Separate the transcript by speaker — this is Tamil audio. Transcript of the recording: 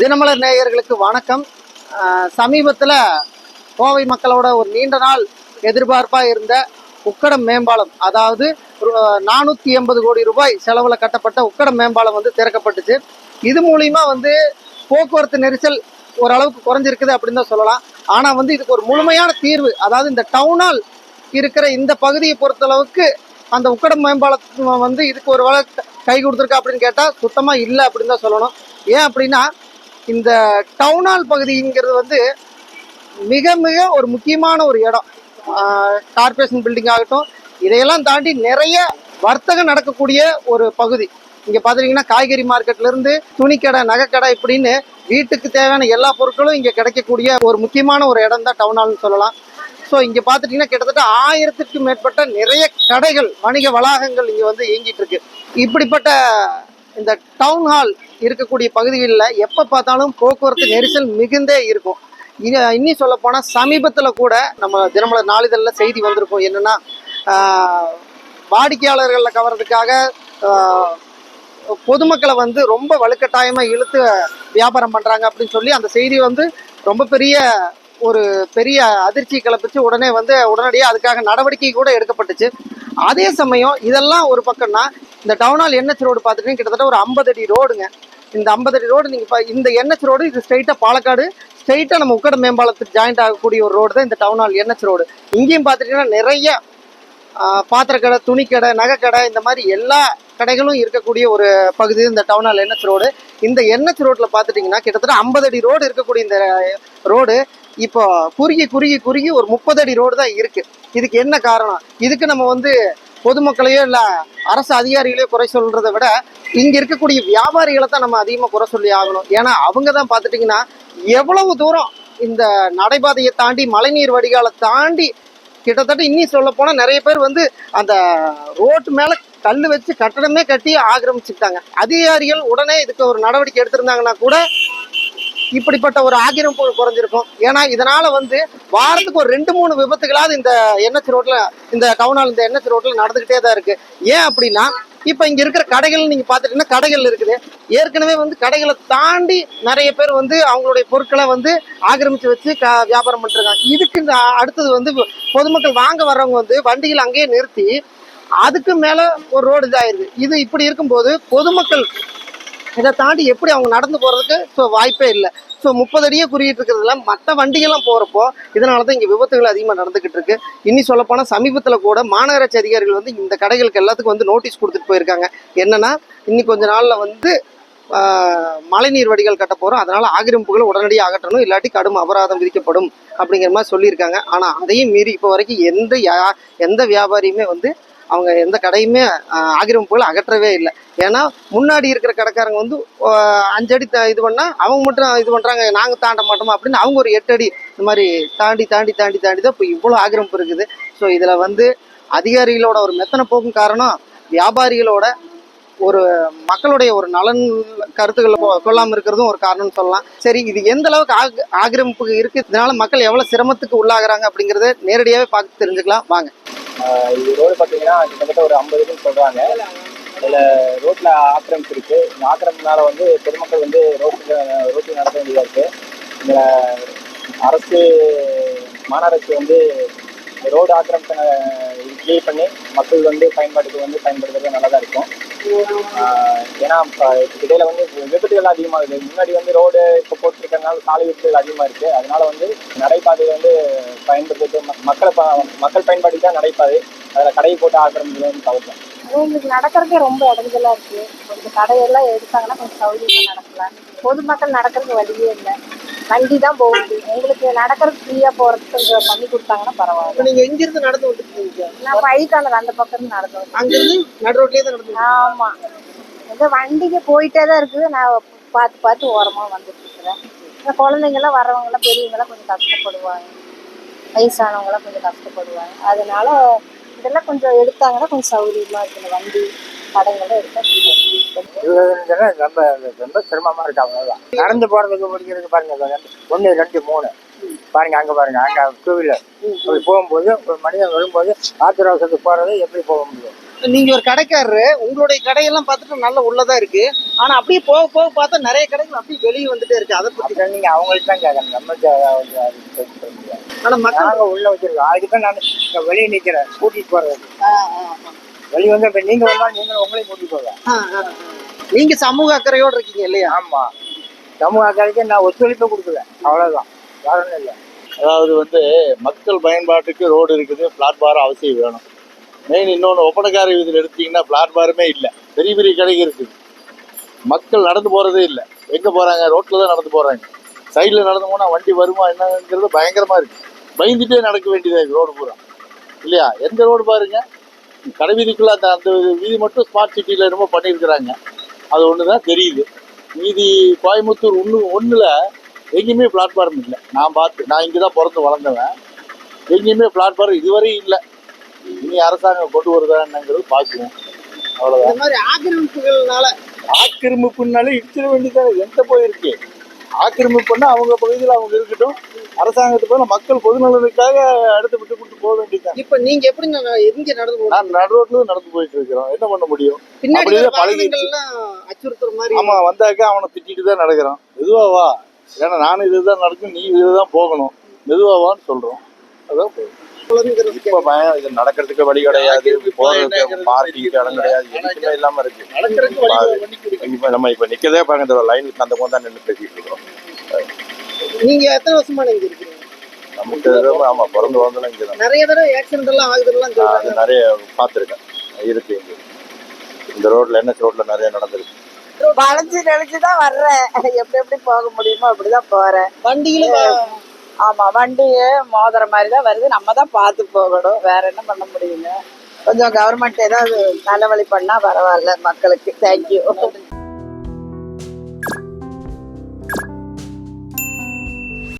Speaker 1: தினமலர் நேயர்களுக்கு வணக்கம். சமீபத்தில் கோவை மக்களோட ஒரு நீண்ட நாள் எதிர்பார்ப்பாக இருந்த உக்கடம் மேம்பாலம் அதாவது நானூற்றி எண்பது கோடி ரூபாய் செலவில் கட்டப்பட்ட உக்கடம் மேம்பாலம் வந்து திறக்கப்பட்டுச்சு. இது மூலிமா வந்து போக்குவரத்து நெரிசல் ஓரளவுக்கு குறைஞ்சிருக்குது அப்படின்னு தான் சொல்லலாம். ஆனால் வந்து இதுக்கு ஒரு முழுமையான தீர்வு அதாவது இந்த டவுனால் இருக்கிற இந்த பகுதியை பொறுத்தளவுக்கு அந்த உக்கடம் மேம்பாலம் வந்து இதுக்கு ஒரு வேளை கை கொடுத்துருக்கா அப்படின்னு கேட்டால் சுத்தமாக இல்லை அப்படின்னு தான் சொல்லணும். ஏன் அப்படின்னா இந்த டவுனால் பகுதிங்கிறது வந்து மிக மிக ஒரு முக்கியமான ஒரு இடம். கார்பரேஷன் பில்டிங் ஆகட்டும் இதையெல்லாம் தாண்டி நிறைய வர்த்தகம் நடக்கக்கூடிய ஒரு பகுதி. இங்கே பார்த்துட்டிங்கன்னா காய்கறி மார்க்கெட்லேருந்து துணிக்கடை நகைக்கடை இப்படின்னு வீட்டுக்கு தேவையான எல்லா பொருட்களும் இங்கே கிடைக்கக்கூடிய ஒரு முக்கியமான ஒரு இடம் தான் டவுன் ஹால்னு சொல்லலாம். ஸோ இங்கே பார்த்துட்டிங்கன்னா கிட்டத்தட்ட ஆயிரத்துக்கும் மேற்பட்ட நிறைய கடைகள் வணிக வளாகங்கள் இங்கே வந்து இயங்கிட்டு இருக்கு. இப்படிப்பட்ட இந்த டவுன் ஹால் இருக்கக்கூடிய பகுதிகளில் எப்போ பார்த்தாலும் போக்குவரத்து நெரிசல் மிகுந்தே இருக்கும். இனி இன்னும் சொல்ல போனால் சமீபத்தில் கூட நம்ம தினமலர் நாளிதழில் செய்தி வந்திருக்கும். என்னன்னா வாடிக்கையாளர்களில் வாடிக்கையாளர்களை கவர்றதுக்காக பொதுமக்களை வந்து ரொம்ப வலுக்கட்டாயமாக இழுத்து வியாபாரம் பண்ணுறாங்க அப்படின்னு சொல்லி அந்த செய்தி வந்து ரொம்ப பெரிய ஒரு பெரிய அதிர்ச்சி கிளப்பிச்சு உடனே வந்து உடனடியாக அதுக்காக நடவடிக்கை கூட எடுக்கப்பட்டுச்சு. அதே சமயம் இதெல்லாம் ஒரு பக்கம்னா இந்த டவுனால் என்எச் ரோடு பார்த்துட்டீங்கன்னா கிட்டத்தட்ட ஒரு ஐம்பது அடி ரோடுங்க. இந்த ஐம்பது அடி ரோடு நீங்கள் இப்போ இந்த என்எச் ரோடு இது ஸ்ட்ரைட்டாக பாலக்காடு. ஸ்ட்ரைட்டாக நம்ம உக்கட மேம்பாலத்துக்கு ஜாயிண்ட் ஆகக்கூடிய ஒரு ரோடு தான் இந்த டவுன் ஹால் என்எச் ரோடு. இங்கேயும் பார்த்துட்டிங்கன்னா நிறைய பாத்திரக்கடை துணிக்கடை நகைக்கடை இந்த மாதிரி எல்லா கடைகளும் இருக்கக்கூடிய ஒரு பகுதி இந்த டவுன் ஹால் என்எச் ரோடு. இந்த என்எச் ரோட்டில் பார்த்துட்டிங்கன்னா கிட்டத்தட்ட ஐம்பது அடி ரோடு இருக்கக்கூடிய இந்த ரோடு இப்போ குறுகி குறுகி குறுகி ஒரு முப்பது அடி ரோடு தான் இருக்குது இதுக்கு என்ன காரணம்? இதுக்கு நம்ம வந்து பொதுமக்களையோ இல்லை அரசு அதிகாரிகளையோ குறை சொல்கிறத விட இங்க இருக்கக்கூடிய வியாபாரிகளை தான் நம்ம அதிகமாக குறை சொல்லி ஆகணும். ஏன்னா அவங்க தான் பார்த்துட்டிங்கன்னா எவ்வளவு தூரம் இந்த நடைபாதையை தாண்டி மழைநீர் வடிகாலை தாண்டி கிட்டத்தட்ட இன்னும் சொல்ல போனால் நிறைய பேர் வந்து அந்த ரோட்டு மேலே கல் வச்சு கட்டடமே கட்டி ஆக்கிரமிச்சுட்டாங்க அதிகாரிகள் உடனே இதுக்கு ஒரு நடவடிக்கை எடுத்திருந்தாங்கன்னா கூட இப்படிப்பட்ட ஒரு ஆக்கிரமிப்பு குறைஞ்சிருக்கும். ஏன்னா இதனால வந்து வாரத்துக்கு ஒரு ரெண்டு மூணு விபத்துகளாவது இந்த என்எச் ரோட்ல இந்த கவுனால் இந்த என்எச் ரோட்ல நடந்துகிட்டே தான் இருக்கு. ஏன் அப்படின்னா இப்போ இங்க இருக்கிற கடைகள் நீங்க பார்த்துட்டீங்கன்னா கடைகள் இருக்குது. ஏற்கனவே வந்து கடைகளை தாண்டி நிறைய பேர் வந்து அவங்களுடைய பொருட்களை வந்து ஆக்கிரமிச்சு வச்சு க வியாபாரம் பண்ணிருக்காங்க இதுக்கு இந்த அடுத்தது வந்து பொதுமக்கள் வாங்க வர்றவங்க வந்து வண்டியில் அங்கேயே நிறுத்தி அதுக்கு மேல ஒரு ரோடு இதாயிருது இது இப்படி இருக்கும்போது பொதுமக்கள் இதை தாண்டி எப்படி அவங்க நடந்து போகிறதுக்கு ஸோ வாய்ப்பே இல்லை. ஸோ முப்பது அடியே குறியிட்டு இருக்கிறதுல மற்ற வண்டிகள்லாம் போகிறப்போ இதனால தான் இங்கே விபத்துகள் அதிகமாக நடந்துக்கிட்டு இருக்கு. இன்னி சொல்லப்போனால் சமீபத்தில் கூட மாநகராட்சி அதிகாரிகள் வந்து இந்த கடைகளுக்கு எல்லாத்துக்கும் வந்து நோட்டீஸ் கொடுத்துட்டு போயிருக்காங்க. என்னன்னா இன்னி கொஞ்ச நாளில் வந்து மழைநீர் வடிகள் கட்ட போகிறோம் அதனால் ஆக்கிரமிப்புகளை உடனடியாக அகற்றணும். இல்லாட்டி கடும் அபராதம் விதிக்கப்படும் அப்படிங்கிற மாதிரி சொல்லியிருக்காங்க. ஆனால் அதையும் மீறி இப்போ வரைக்கும் எந்த யா- எந்த வியாபாரியுமே வந்து அவங்க எந்த கடையுமே ஆக்கிரமிப்புகளை அகற்றவே இல்லை. ஏன்னா முன்னாடி இருக்கிற கடைக்காரங்க வந்து அஞ்சடி அஞ்சு அடி த- இது பண்ணா அவங்க மட்டும் இது பண்றாங்க நாங்க தாண்ட மாட்டோமா அப்படின்னு அவங்க ஒரு எட்டு அடி இந்த மாதிரி தாண்டி தாண்டி தாண்டி தாண்டி தான் இப்போ இவ்வளோ ஆக்கிரமிப்பு இருக்குது. ஸோ இதுல வந்து அதிகாரிகளோட ஒரு மெத்தனை போக்கும் காரணம் வியாபாரிகளோட ஒரு மக்களுடைய ஒரு நலன் கருத்துக்களை கொள்ளாமல் இருக்கிறதும் ஒரு காரணம்னு சொல்லலாம். சரி இது எந்த அளவுக்கு ஆக் ஆக்கிரமிப்பு இருக்கு? இதனால மக்கள் எவ்வளவு சிரமத்துக்கு உள்ளாகுறாங்க அப்படிங்கறத நேரடியாவே பார்த்து தெரிஞ்சுக்கலாம். வாங்க.
Speaker 2: இது ரோடு பார்த்தீங்கன்னா கிட்டத்தட்ட ஒரு ஐம்பது இதுன்னு சொல்கிறாங்க இதில் ரோட்டில் ஆக்கிரமிப்பு இருக்குது இந்த ஆக்கிரமிப்புனால வந்து பொதுமக்கள் வந்து ரோட்டு ரோட்டில் நடத்த வேண்டியதாக இருக்குது இதில் அரசு மாநகராட்சி வந்து ரோடு ஆக்கிரமிப்பை கிளியர் பண்ணி மக்கள் வந்து பயன்பாட்டுக்கு வந்து பயன்படுத்துறது நல்லதாக இருக்கும். ஏன்னா இப்போ இடையில வந்து விபத்துகள் இருக்குது. முன்னாடி வந்து ரோடு இப்போ போட்டுருக்கறனால சாலை விபத்துகள் அதிகமாக இருக்குது அதனால வந்து நடைபாதை வந்து பயன்படுத்துறது ம- மக்களை ப- மக்கள் பயன்பாடு தான் நடைபாதை. அதில் கடையை போட்டு ஆக்கிரமிக்கிறது தவிர்க்கலாம்
Speaker 3: எங்களுக்கு நடக்கிறதே ரொம்ப இடைஞ்சலா இருக்கு. கொஞ்சம் கடையெல்லாம் எடுத்தாங்கன்னா கொஞ்சம் சௌகரியமா நடக்கலாம். பொதுமக்கள் நடக்கிறதுக்கு வழியே இல்லை. வண்டி தான் போகுது எங்களுக்கு நடக்கிறதுக்கு ஃப்ரீயா போறதுக்கு கொஞ்சம் பண்ணி கொடுத்தாங்கன்னா பரவாயில்ல.
Speaker 1: நீங்க எங்கிருந்து நடந்து வந்துருக்கீங்க?
Speaker 3: நான் பைக்கான அந்த பக்கம் இருந்து நடந்து வந்தேன்
Speaker 1: அங்கிருந்து நடு ரோட்லயே தான் நடந்து
Speaker 3: ஆமா. எங்க வண்டிக்கு போயிட்டே தான் இருக்குது. நான் பார்த்து பார்த்து ஓரமா வந்துட்டு இருக்கிறேன் இந்த குழந்தைங்க எல்லாம் வர்றவங்க எல்லாம் பெரியவங்க எல்லாம் கொஞ்சம் கஷ்டப்படுவாங்க. வயசானவங்க எல்லாம் கொஞ்சம் கஷ்டப்படுவாங்க. அதனால இதெல்லாம் கொஞ்சம் எடுத்தாங்கன்னா கொஞ்சம் சௌகரியமா இருக்கு இந்த வண்டி.
Speaker 4: இருபதுங்கிறது ரொம்ப ரொம்ப சிரமமா இருக்கு அவ்வளவுதான் நடந்து போறதுக்கு பிடிக்கிறதுக்கு பாருங்க இது ரெண்டு- மூணு. பாருங்க அங்க பாருங்க அங்க டூ வீலர் அப்படி போகும்போது ஒரு மனிதன் வரும்போது ஆத்திர அவசரத்துக்கு போறது எப்படி போக முடியும்?
Speaker 1: நீங்க ஒரு கடைக்காரரு உங்களுடைய கடையெல்லாம் பார்த்துட்டு நல்ல உள்ளதா இருக்கு. ஆனா அப்படியே போக போக பார்த்தா நிறைய கடைகள் அப்படியே வெளியே வந்துட்டே இருக்கு. அதை பத்தி
Speaker 4: நீங்க அவங்களுக்கு தான் கேட்கணும். நம்ம.
Speaker 1: ஆனா மக்கள்
Speaker 4: உள்ள வச்சிருக்கோம். அதுக்கு தான் நான் வெளியே நிக்கிறேன். கூட்டிட்டு போறது வெளியே வந்து இப்ப நீங்க வந்தா நீங்களும் உங்களையும் கூட்டிட்டு போவேன்.
Speaker 1: நீங்க சமூக அக்கறையோட இருக்கீங்க இல்லையா?
Speaker 4: ஆமா. சமூக அக்கறைக்கு நான் ஒத்துழைப்பு கொடுக்குவேன் அவ்வளவுதான். வேற ஒண்ணும் இல்லை.
Speaker 5: அதாவது வந்து மக்கள் பயன்பாட்டுக்கு ரோடு இருக்குது பிளாட்பாரம் அவசியம் வேணும். மெயின் இன்னொன்று ஒப்பனக்கார வீதியில் எடுத்தீங்கன்னா பிளாட்பாரமே இல்லை. பெரிய பெரிய கடைகள் இருக்குது. மக்கள் நடந்து போகிறதே இல்லை. எங்கே போகிறாங்க ரோட்டில் தான் நடந்து போகிறாங்க சைடில் நடந்து போனால் வண்டி வருமா என்னங்கிறது பயங்கரமாக இருக்குது பயந்துட்டே நடக்க வேண்டியதாக இருக்குது ரோடு பூரா. இல்லையா? எந்த ரோடு பாருங்க? கடை வீதிக்குள்ள அந்த அந்த வீதி மட்டும் ஸ்மார்ட் சிட்டியில் என்னமோ பண்ணியிருக்கிறாங்க. அது ஒன்று தான் தெரியுது. மீதி கோயம்புத்தூர் ஒன்று ஒன்றில் எங்கேயுமே பிளாட்ஃபார்ம் இல்லை. நான் பார்த்து நான் இங்கே தான் பிறந்து வளர்ந்தவன். எங்கேயுமே பிளாட்ஃபார்ம் இதுவரை இல்லை. இனி அரசாங்கம் கொண்டு வருதாங்கிறது பார்க்குவோம் அவ்வளோதான்
Speaker 1: மாதிரி ஆக்கிரமிப்புகள்னால
Speaker 5: ஆக்கிரமிப்புனாலே இடிச்சிட வேண்டியதானே எந்த போயிருக்கு ஆக்கிரமிப்புன்னா அவங்க பகுதியில் அவங்க இருக்கட்டும். அரசாங்கத்துக்கு பதிலா மக்கள் பொதுநலனுக்காக அடுத்து விட்டு கொடுத்து போக வேண்டியதுதான்
Speaker 1: இப்ப நீங்க எப்படி எங்க நடந்து
Speaker 5: நான் நடு ரோட்ல நடந்து போயிட்டு இருக்கிறோம். என்ன பண்ண முடியும்?
Speaker 1: பின்னாடி அச்சுறுத்துற மாதிரி
Speaker 5: ஆமா வந்தாக்க அவனை திட்டிட்டு தான் நடக்கிறோம் மெதுவா வா. ஏன்னா நானும் இதுதான் நடக்கும் நீ இதுதான் போகணும். மெதுவா வான்னு சொல்றோம். அதான்
Speaker 6: நடக்கிறதுக்கு வழி கிடையாது போறதுக்கு பார்க்கிங் இடம் கிடையாது எதுக்குமே இல்லாம இருக்கு. நம்ம இப்ப நிக்கதே பாருங்க லைனுக்கு அந்த தான் நின்று பேசிட்டு இருக்கோம்.
Speaker 1: நீங்க எத்தனை வருஷமா நீங்க இருக்கீங்க?
Speaker 6: நமக்கு ஆமா பிறந்து வளர்ந்தெல்லாம் இங்கதான்
Speaker 1: நிறைய தடவை ஆக்சிடென்ட் எல்லாம் ஆகுதுலாம்
Speaker 6: அது நிறைய பார்த்துருக்கேன். இருக்கு இங்க. இந்த ரோட்ல என்எஸ் ரோட்ல நிறைய நடந்திருக்கு.
Speaker 7: வளைஞ்சு நெளிச்சு தான் வர்றேன். எப்படி எப்படி போக முடியுமோ அப்படிதான் போறேன்.
Speaker 1: வண்டியில
Speaker 7: ஆமா வண்டி மோதுற மாதிரி தான் வருது. நம்ம தான் பார்த்து போகணும். வேற என்ன பண்ண முடியுங்க? கொஞ்சம் கவர்மெண்ட் ஏதாவது நல்ல வழி பண்ணா பரவாயில்ல மக்களுக்கு. தேங்க்யூ